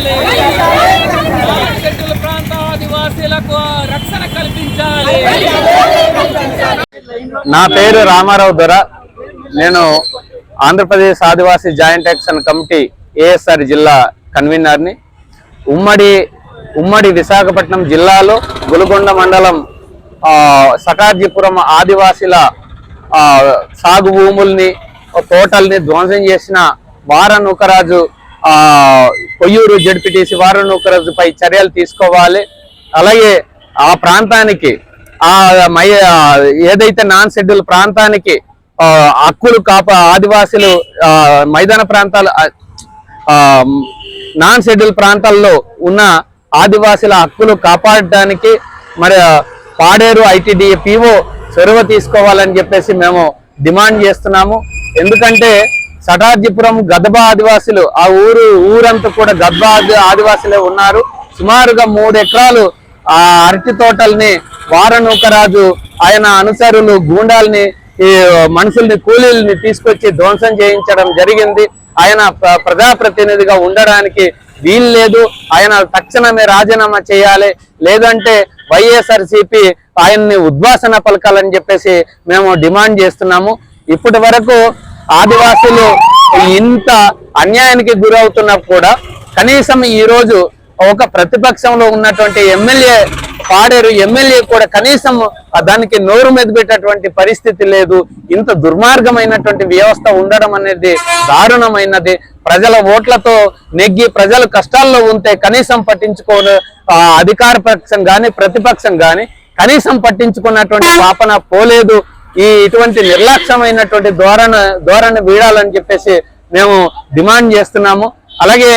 కల్పించాలి ప్రాంత ఆదివాసీలకు రక్షణ కల్పించాలి. నా పేరు రామారావు దొర నేను Andhra Pradesh Adivasi joint action committee ASR జిల్లా కన్వీనర్ని. ఉమ్మడి ఉమ్మడి విశాఖపట్నం జిల్లాలో గులుగొండ మండలం సకార్జీపురం ఆదివాసీల సాగు భూముల్ని తోటల్ని ధ్వంసం చేసిన వార నూకరాజు కొయ్యూరు జడ్పీటీసీ వారు నూకరాజుపై చర్యలు తీసుకోవాలి. అలాగే ఆ ప్రాంతానికి ఆ మై ఏదైతే నాన్ షెడ్యూల్ ప్రాంతానికి హక్కులు కాప ఆదివాసులు మైదాన ప్రాంతాలు నాన్ షెడ్యూల్ ప్రాంతాల్లో ఉన్న ఆదివాసుల హక్కులు కాపాడడానికి మరి పాడేరు ఐటీడీఏ పీఓ చొరవ తీసుకోవాలని చెప్పేసి మేము డిమాండ్ చేస్తున్నాము. ఎందుకంటే సటార్జీపురం గదబ ఆదివాసులు ఆ ఊరు ఊరంతా కూడా గదబ ఆదివాసులే ఉన్నారు. సుమారుగా మూడు ఎకరాలు ఆ అరటి తోటల్ని వారనూకరాజు ఆయన అనుసరులు గూండాల్ని ఈ మనుషుల్ని కూలీల్ని తీసుకొచ్చి ధ్వంసం చేయించడం జరిగింది. ఆయన ప్ర- ప్రజాప్రతినిధిగా ఉండడానికి వీలు లేదు. ఆయన తక్షణమే రాజీనామా చేయాలి. లేదంటే వైఎస్ఆర్సిపి ఆయన్ని ఉద్వాసన పలకాలని చెప్పేసి మేము డిమాండ్ చేస్తున్నాము. ఇప్పటి వరకు ఆదివాసులు ఇంత అన్యాయానికి గురవుతున్నా కూడా కనీసం ఈ రోజు ఒక ప్రతిపక్షంలో ఉన్నటువంటి ఎమ్మెల్యే పాడేరు ఎమ్మెల్యే కూడా కనీసం దానికి నోరు మెదిపెట్టేటువంటి పరిస్థితి లేదు. ఇంత దుర్మార్గమైనటువంటి వ్యవస్థ ఉండడం అనేది దారుణమైనది. ప్రజల ఓట్లతో నెగ్గి ప్రజలు కష్టాల్లో ఉంటే కనీసం పట్టించుకోని ఆ, అధికార పక్షం కానీ ప్రతిపక్షం కానీ కనీసం పట్టించుకున్నటువంటి పాపన పోలేదు. ఈ ఇటువంటి నిర్లక్ష్యమైనటువంటి ధోరణ ధోరణి వీడాలని చెప్పేసి మేము డిమాండ్ చేస్తున్నాము. అలాగే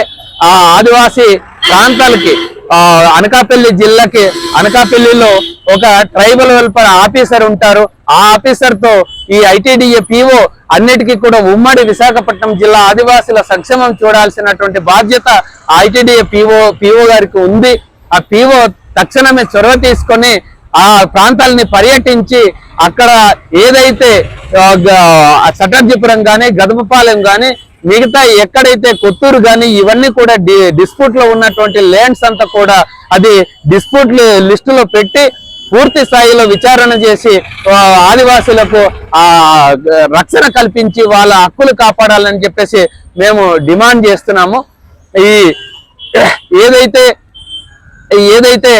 ఆ ఆదివాసీ ప్రాంతాలకి ఆ అనకాపల్లి జిల్లాకి అనకాపల్లిలో ఒక ట్రైబల్ వెల్ఫేర్ ఆఫీసర్ ఉంటారు. ఆ ఆఫీసర్తో ఈ ఐటీడీఏ పిఓ అన్నిటికీ కూడా ఉమ్మడి విశాఖపట్నం జిల్లా ఆదివాసుల సంక్షేమం చూడాల్సినటువంటి బాధ్యత ఐటీడీఏ పిఓ పిఓ గారికి ఉంది. ఆ పిఓ తక్షణమే చొరవ తీసుకొని ఆ ప్రాంతాలని పర్యటించి అక్కడ ఏదైతే ఆ, కానీ ఆ గదపపాలెం కానీ మిగతా ఎక్కడైతే కొత్తూరు కానీ ఇవన్నీ కూడా డి- డిస్ప్యూట్లో ఉన్నటువంటి ల్యాండ్స్ అంతా కూడా అది డిస్ప్యూట్ లిస్టులో పెట్టి పూర్తి స్థాయిలో విచారణ చేసి ఆదివాసులకు ఆ రక్షణ కల్పించి వాళ్ళ హక్కులు కాపాడాలని చెప్పేసి మేము డిమాండ్ చేస్తున్నాము. ఈ ఏదైతే ఏదైతే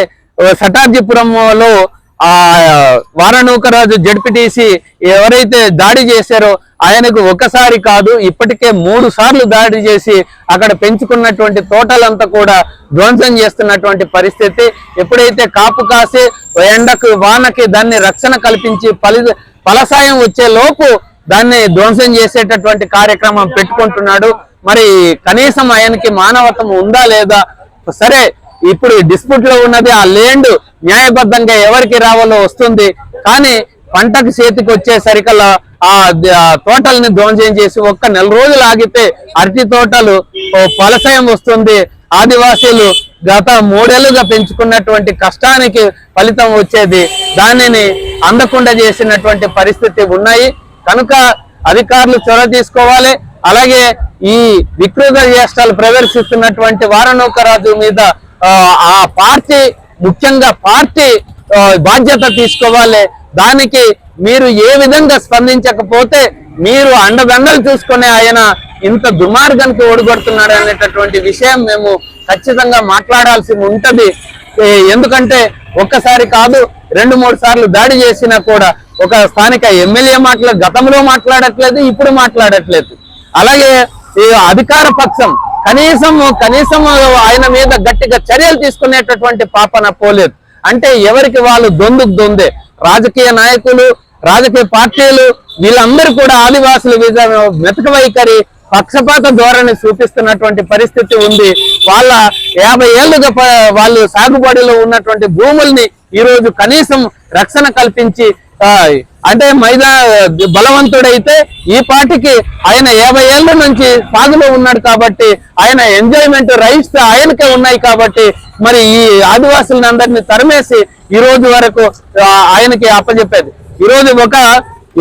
సటార్జీపురంలో ఆ వారణూకరాజు జడ్పిటీసి ఎవరైతే దాడి చేశారో ఆయనకు ఒకసారి కాదు ఇప్పటికే మూడు సార్లు దాడి చేసి అక్కడ పెంచుకున్నటువంటి తోటలంతా కూడా ధ్వంసం చేస్తున్నటువంటి పరిస్థితి. ఎప్పుడైతే కాపు కాసి ఎండకు వానకి దాన్ని రక్షణ కల్పించి ఫలి ఫలసాయం వచ్చే లోపు దాన్ని ధ్వంసం చేసేటటువంటి కార్యక్రమం పెట్టుకుంటున్నాడు. మరి కనీసం ఆయనకి మానవత్వం ఉందా లేదా? సరే ఇప్పుడు డిస్ప్యూట్లో ఉన్నది ఆ ల్యాండ్ న్యాయబద్ధంగా ఎవరికి రావాలో వస్తుంది. కానీ పంటకు చేతికి వచ్చేసరికల్లా ఆ తోటల్ని ధ్వంసం చేసి ఒక్క నెల రోజులు ఆగితే అరటి తోటలు ఫలసాయం వస్తుంది. ఆదివాసీలు గత మూడేళ్ళుగా పెంచుకున్నటువంటి కష్టానికి ఫలితం వచ్చేది. దానిని అందకుండా చేసినటువంటి పరిస్థితి ఉన్నాయి. కనుక అధికారులు చొరవ తీసుకోవాలి. అలాగే ఈ వికృత చేష్టాలు ప్రదర్శిస్తున్నటువంటి వారణోకరాజు మీద ఆ, పార్టీ ముఖ్యంగా పార్టీ బాధ్యత తీసుకోవాలి. దానికి మీరు ఏ విధంగా స్పందించకపోతే మీరు అండదండలు చూసుకునే ఆయన ఇంత దుర్మార్గానికి ఓడిగొడుతున్నాడు అనేటటువంటి విషయం మేము ఖచ్చితంగా మాట్లాడాల్సి ఉంటుంది. ఎందుకంటే ఒక్కసారి కాదు రెండు మూడు సార్లు దాడి చేసినా కూడా ఒక స్థానిక ఎమ్మెల్యే మాట్లా గతంలో మాట్లాడట్లేదు ఇప్పుడు మాట్లాడట్లేదు. అలాగే ఈ అధికార పక్షం కనీసం కనీసం ఆయన మీద గట్టిగా చర్యలు తీసుకునేటటువంటి పాపన పోలేదు అంటే ఎవరికి వాళ్ళు దొందుకు దొందే? రాజకీయ నాయకులు రాజకీయ పార్టీలు వీళ్ళందరూ కూడా ఆదివాసులు మెతక వైఖరి పక్షపాత ధోరణి చూపిస్తున్నటువంటి పరిస్థితి ఉంది. వాళ్ళ యాభై ఏళ్ళుగా వాళ్ళు సాగుబడిలో ఉన్నటువంటి భూముల్ని ఈ రోజు కనీసం రక్షణ కల్పించి అంటే మైదా బలవంతుడైతే ఈ పార్టీకి ఆయన యాభై ఏళ్ళ నుంచి సాగులో ఉన్నాడు కాబట్టి ఆయన ఎంజాయ్మెంట్ రైట్స్ ఆయనకే ఉన్నాయి కాబట్టి మరి ఈ ఆదివాసులను అందరినీ తరిమేసి ఈ రోజు వరకు ఆయనకి అప్పచెప్పేది ఈ రోజు ఒక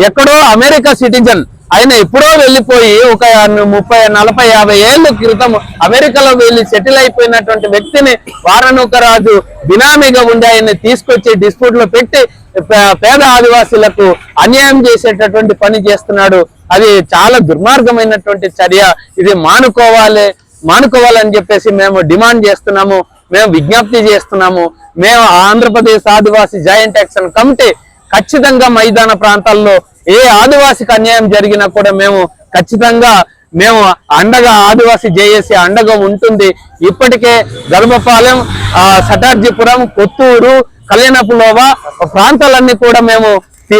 ఎక్కడో అమెరికా సిటిజన్ ఆయన ఎప్పుడో వెళ్ళిపోయి ఒక ముప్పై నలభై యాభై ఏళ్ళ క్రితం అమెరికాలో వెళ్ళి సెటిల్ అయిపోయినటువంటి వ్యక్తిని వారణుకరాజు బినామీగా ఉండి ఆయన్ని తీసుకొచ్చి డిస్ప్యూట్లో పెట్టి పేద ఆదివాసీలకు అన్యాయం చేసేటటువంటి పని చేస్తున్నాడు. అది చాలా దుర్మార్గమైనటువంటి చర్య. ఇది మానుకోవాలి మానుకోవాలని చెప్పేసి మేము డిమాండ్ చేస్తున్నాము. మేము విజ్ఞప్తి చేస్తున్నాము. మేము Andhra Pradesh Adivasi joint action committee ఖచ్చితంగా మైదాన ప్రాంతాల్లో ఏ ఆదివాసికి అన్యాయం జరిగినా కూడా మేము ఖచ్చితంగా మేము అండగా ఆదివాసీ జేఏసీ అండగా ఉంటుంది. ఇప్పటికే గర్భపాలెం సటార్జీపురం కొత్తూరు కళ్యాణపులోవా ప్రాంతాలన్నీ కూడా మేము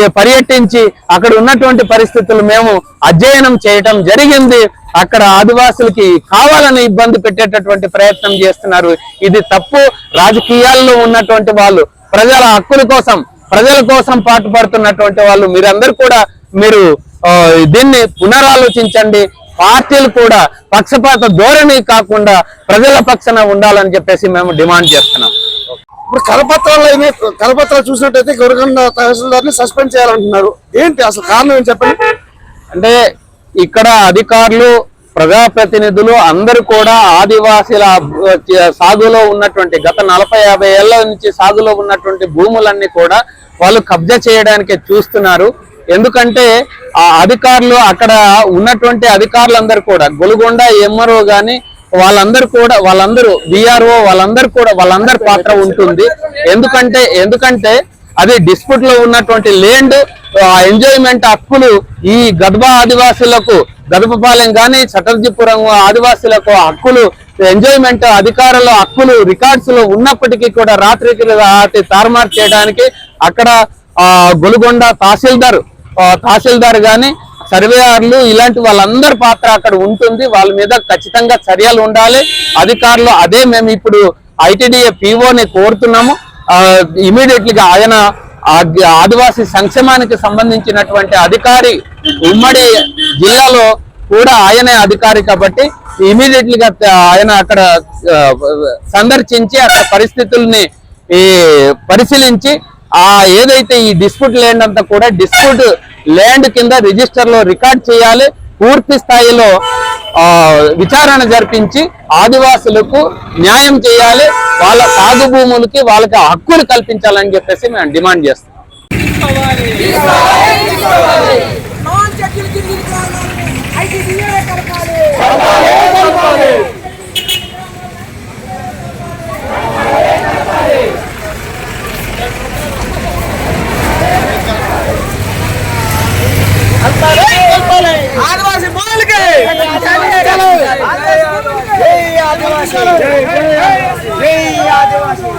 పర్యటించి అక్కడ ఉన్నటువంటి పరిస్థితులు మేము అధ్యయనం చేయటం జరిగింది. అక్కడ ఆదివాసులకి కావాలని ఇబ్బంది పెట్టేటటువంటి ప్రయత్నం చేస్తున్నారు. ఇది తప్పు. రాజకీయాల్లో ఉన్నటువంటి వాళ్ళు ప్రజల హక్కుల కోసం ప్రజల కోసం పాటుపడుతున్నటువంటి వాళ్ళు మీరందరూ కూడా మీరు ఆ, దీన్ని పునరాలోచించండి. పార్టీలు కూడా పక్షపాత ధోరణి కాకుండా ప్రజల పక్షన ఉండాలని చెప్పేసి మేము డిమాండ్ చేస్తున్నాం. ఇప్పుడు కరపత్రాలు అయినా కరపత్రాలు చూసినట్టయితే గౌరకొండ తహసీల్దార్ని సస్పెండ్ చేయాలంటున్నారు. ఏంటి అసలు కారణం ఏం చెప్పండి? అంటే ఇక్కడ అధికారులు ప్రజాప్రతినిధులు అందరూ కూడా ఆదివాసీల సాగులో ఉన్నటువంటి గత నలభై యాభై ఏళ్ళ నుంచి సాగులో ఉన్నటువంటి భూములన్నీ కూడా వాళ్ళు కబ్జా చేయడానికి చూస్తున్నారు. ఎందుకంటే ఆ అధికారులు అక్కడ ఉన్నటువంటి అధికారులందరూ కూడా గొలుగొండ ఎమ్మరో కానీ వాళ్ళందరూ కూడా వాళ్ళందరూ విఆర్ఓ వాళ్ళందరూ కూడా వాళ్ళందరి పాత్ర ఉంటుంది. ఎందుకంటే ఎందుకంటే అది డిస్ప్యూట్లో ఉన్నటువంటి ల్యాండ్ ఎంజాయ్మెంట్ హక్కులు ఈ గద్వా ఆదివాసులకు గదపపాలెం కానీ చటర్జీపురం ఆదివాసులకు హక్కులు ఎంజాయ్మెంట్ అధికారుల హక్కులు రికార్డ్స్లో ఉన్నప్పటికీ కూడా రాత్రికి రాత్రి తారుమారు చేయడానికి అక్కడ ఆ, గొలుగొండ తహసీల్దార్ తహసీల్దార్ గాని సర్వేయర్లు ఇలాంటి వాళ్ళందరి పాత్ర అక్కడ ఉంటుంది. వాళ్ళ మీద ఖచ్చితంగా చర్యలు ఉండాలి. అధికారులు అదే మేము ఇప్పుడు ఐటీడీఏ పీఓని కోరుతున్నాము. ఇమీడియట్లీగా ఆయన ఆదివాసీ సంక్షేమానికి సంబంధించినటువంటి అధికారి ఉమ్మడి జిల్లాలో కూడా ఆయనే అధికారి కాబట్టి ఇమీడియట్లీగా ఆయన అక్కడ సందర్శించి అక్కడ పరిస్థితుల్ని ఈ పరిశీలించి ఆ ఏదైతే ఈ డిస్ప్యూట్ ల్యాండ్ అంతా కూడా డిస్ప్యూట్ ల్యాండ్ కింద రిజిస్టర్లో రికార్డ్ చేయాలి. పూర్తి స్థాయిలో ఆ, విచారణ జరిపించి ఆదివాసులకు న్యాయం చేయాలి. వాళ్ళ సాగు భూములకి వాళ్ళకి హక్కులు కల్పించాలని చెప్పేసి మేము డిమాండ్ చేస్తాం జై ఆదివాసీ. జై ఆదివాసీ.